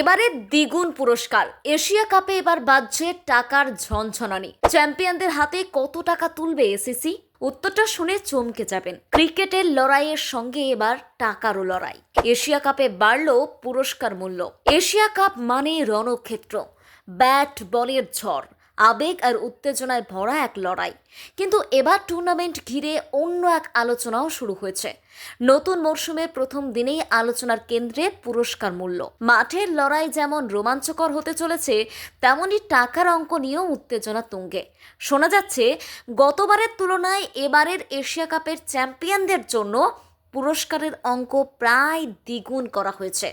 এবারে দ্বিগুণ পুরস্কার। এশিয়া কাপে এবার বাজছে টাকার ঝনঝনানি। চ্যাম্পিয়নদের হাতে কত টাকা তুলবে এসিসি? উত্তরটা শুনে চমকে যাবেন। ক্রিকেটের লড়াইয়ের সঙ্গে এবার টাকারও লড়াই। এশিয়া কাপে বাড়ল পুরস্কার মূল্য। এশিয়া কাপ মানে রণক্ষেত্র। ব্যাট বলের ঝড়। আবেগ আর উত্তেজনায় ভরা এক লড়াই। কিন্তু এবার টুর্নামেন্ট ঘিরে অন্য এক আলোচনাও শুরু হয়েছে। নতুন মরশুমের প্রথম দিনেই আলোচনার কেন্দ্রে পুরস্কার মূল্য। মাঠের লড়াই যেমন রোমাঞ্চকর হতে চলেছে, তেমনই টাকার অঙ্ক নিয়েও উত্তেজনা তুঙ্গে। শোনা যাচ্ছে, গতবারের তুলনায় এবারের এশিয়া কাপের চ্যাম্পিয়নদের জন্য পুরস্কারের অঙ্ক প্রায় দ্বিগুণ করা হয়েছে।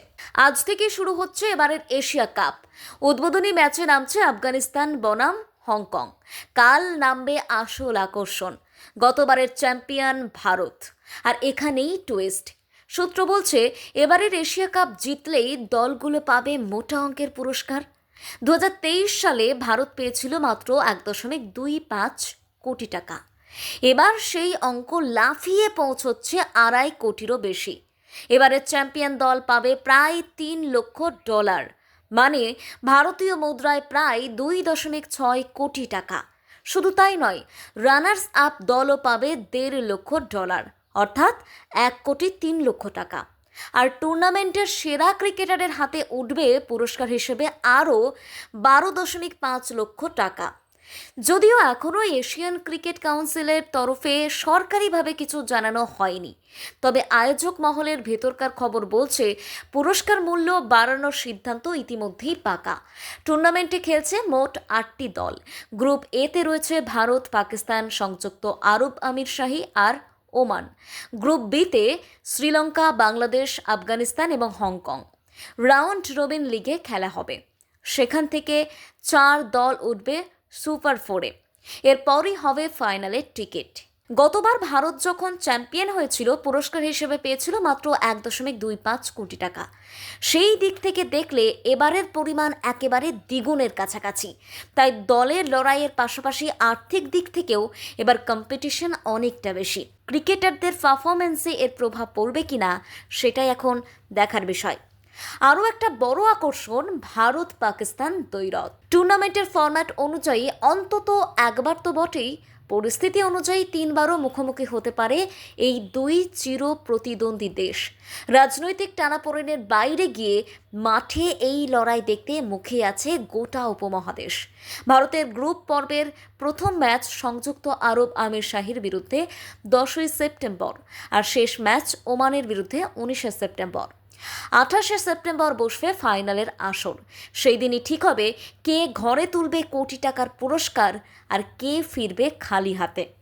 আজ থেকে শুরু হচ্ছে এবারের এশিয়া কাপ। উদ্বোধনী ম্যাচে নামছে আফগানিস্তান, বনাম, হংকং। কাল নামবে আসল আকর্ষণ, গতবারের চ্যাম্পিয়ন ভারত। আর এখানেই টুইস্ট। সূত্র বলছে, এবারের এশিয়া কাপ জিতলেই দলগুলো পাবে মোটা অঙ্কের পুরস্কার। দু হাজার তেইশ সালে ভারত পেয়েছিল মাত্র এক দশমিক দুই পাঁচ কোটি টাকা। এবার সেই অঙ্ক লাফিয়ে পৌঁছচ্ছে আড়াই কোটিরও বেশি। এবারের চ্যাম্পিয়ন দল পাবে প্রায় তিন লক্ষ ডলার মানে ভারতীয় মুদ্রায় প্রায় দুই দশমিক ছয় কোটি টাকা। শুধু তাই নয় রানার্স আপ দলও পাবে দেড় লক্ষ ডলার, অর্থাৎ এক কোটি তিন লক্ষ টাকা। আর টুর্নামেন্টের সেরা ক্রিকেটারের হাতে উঠবে পুরস্কার হিসেবে আরও বারো দশমিক পাঁচ লক্ষ টাকা। যদিও এখনও এশিয়ান ক্রিকেট কাউন্সিলের তরফে সরকারিভাবে কিছু জানানো হয়নি। তবে আয়োজক মহলের ভেতরকার খবর বলছে, পুরস্কার মূল্য বাড়ানোর সিদ্ধান্ত ইতিমধ্যেই পাকা। টুর্নামেন্টে খেলছে মোট আটটি দল। গ্রুপ এতে রয়েছে ভারত, পাকিস্তান, সংযুক্ত আরব আমির শাহী আর ওমান। গ্রুপ বিতে শ্রীলঙ্কা, বাংলাদেশ, আফগানিস্তান এবং হংকং। রাউন্ড রবিন লিগে খেলা হবে। সেখান থেকে চার দল উঠবে সুপার ফোরে। এরপরই হবে ফাইনালের টিকিট। গতবার ভারত যখন চ্যাম্পিয়ন হয়েছিল, পুরস্কার হিসেবে পেয়েছিল মাত্র এক দশমিক দুই পাঁচ কোটি টাকা। সেই দিক থেকে দেখলে এবারের পরিমাণ একেবারে দ্বিগুণের কাছাকাছি। তাই দলের লড়াইয়ের পাশাপাশি আর্থিক দিক থেকেও এবার কম্পিটিশন অনেকটা বেশি। ক্রিকেটারদের পারফরমেন্সে এর প্রভাব পড়বে কিনা, সেটাই এখন দেখার বিষয়। আরও একটা বড় আকর্ষণ ভারত পাকিস্তান দ্বৈরথ। টুর্নামেন্টের ফরম্যাট অনুযায়ী অন্তত একবার তো বটেই। পরিস্থিতি অনুযায়ী তিনবারও মুখোমুখি হতে পারে এই দুই চির প্রতিদ্বন্দ্বী দেশ। রাজনৈতিক টানাপোড়েনের বাইরে গিয়ে মাঠে এই লড়াই দেখতে মুখে আছে গোটা উপমহাদেশ। ভারতের গ্রুপ পর্বের প্রথম ম্যাচ সংযুক্ত আরব আমির শাহির বিরুদ্ধে দশই সেপ্টেম্বর আর শেষ ম্যাচ ওমানের বিরুদ্ধে উনিশে সেপ্টেম্বর। আঠাশে সেপ্টেম্বর বসবে ফাইনালের আসর। সেই দিনই ঠিক হবে কে ঘরে তুলবে কোটি টাকার পুরস্কার আর কে ফিরবে খালি হাতে।